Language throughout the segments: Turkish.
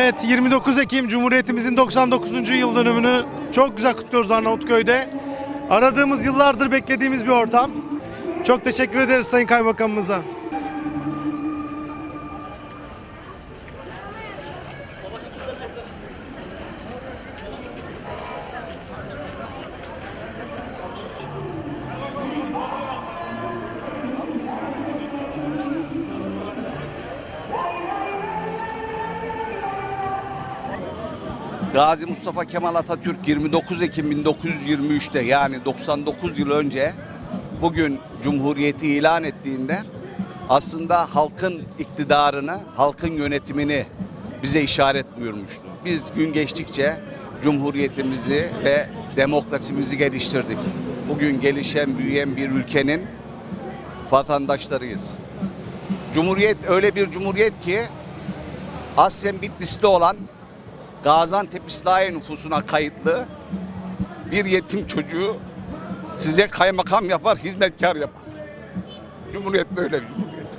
Evet 29 Ekim Cumhuriyetimizin 99. yıl dönümünü çok güzel kutluyoruz Arnavutköy'de. Aradığımız yıllardır beklediğimiz bir ortam. Çok teşekkür ederiz Sayın Kaymakamımıza. Gazi Mustafa Kemal Atatürk 29 Ekim 1923'te yani 99 yıl önce bugün Cumhuriyeti ilan ettiğinde aslında halkın iktidarını, halkın yönetimini bize işaret buyurmuştu. Biz gün geçtikçe Cumhuriyetimizi ve demokrasimizi geliştirdik. Bugün gelişen, büyüyen bir ülkenin vatandaşlarıyız. Cumhuriyet öyle bir cumhuriyet ki aslen Bitlis'te olan Gaziantep İslahiye nüfusuna kayıtlı bir yetim çocuğu size kaymakam yapar, hizmetkar yapar. Cumhuriyet böyle bir cumhuriyet.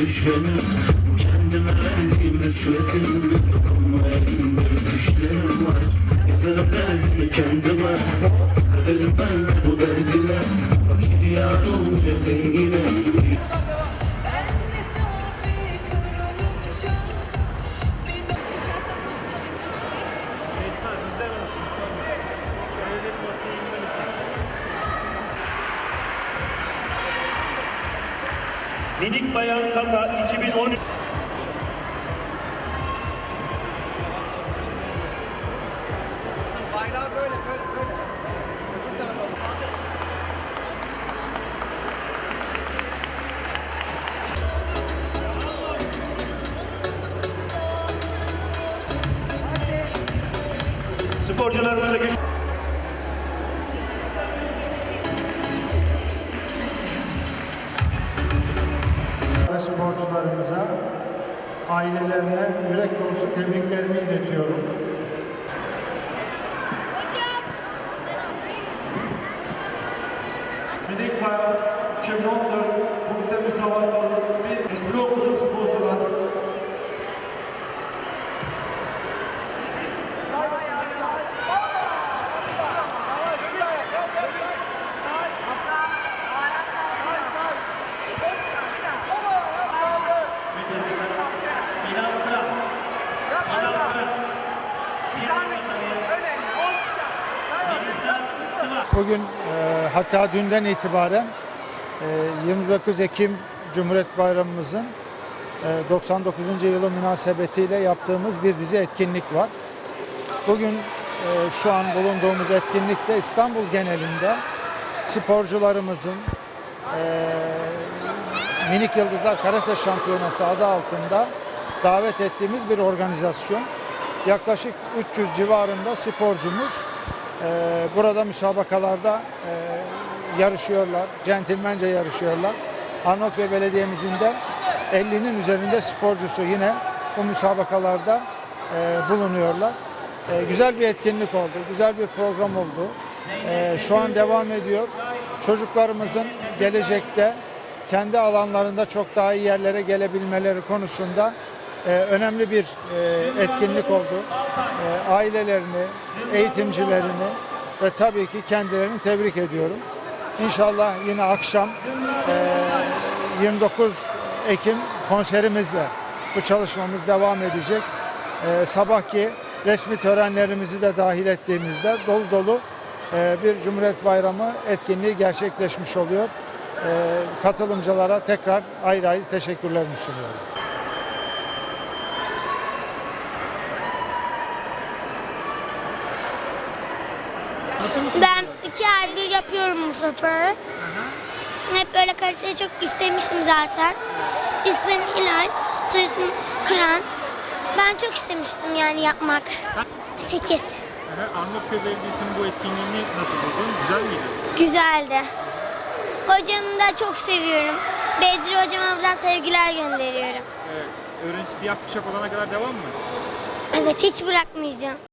düş kendime verdiğim rüşvetim Dokunmayın Düşlerim Bayan Kaka 2013 Sporcularımıza güç... ailelerine yürek dolusu tebriklerimi iletiyorum. Bugün e, hatta dünden itibaren e, 29 Ekim Cumhuriyet Bayramımızın e, 99. yılı münasebetiyle yaptığımız bir dizi etkinlik var. Bugün e, şu an bulunduğumuz etkinlikte İstanbul genelinde sporcularımızın e, Minik Yıldızlar Karate Şampiyonası adı altında davet ettiğimiz bir organizasyon. Yaklaşık 300 civarında sporcumuz e, burada müsabakalarda e, yarışıyorlar, centilmence yarışıyorlar. Arnavutköy Belediye'mizin de 50'nin üzerinde sporcusu yine bu müsabakalarda e, bulunuyorlar. E, güzel bir etkinlik oldu, güzel bir program oldu. E, şu an devam ediyor. Çocuklarımızın gelecekte kendi alanlarında çok daha iyi yerlere gelebilmeleri konusunda e, önemli bir e, etkinlik oldu. E, ailelerini, eğitimcilerini ve tabii ki kendilerini tebrik ediyorum. İnşallah yine akşam e, 29 Ekim konserimizle bu çalışmamız devam edecek. E, sabahki resmi törenlerimizi de dahil ettiğimizde dolu dolu e, bir Cumhuriyet Bayramı etkinliği gerçekleşmiş oluyor. E, katılımcılara tekrar ayrı ayrı teşekkürlerimi sunuyorum. Ben iki aydır yapıyorum bu sporu. Hep böyle karateyi çok istemiştim zaten. İsmim Hilal, soy ismim Kıran. Ben çok istemiştim yani yapmak. 8. Arnavutköy Belediyesi'nin bu etkinliğini nasıl buldun? Güzel miydi? Güzeldi. Hocamı da çok seviyorum. Bedri hocama buradan sevgiler gönderiyorum. Evet. Öğrenci siyah kuşak olana kadar devam mı? Evet hiç bırakmayacağım.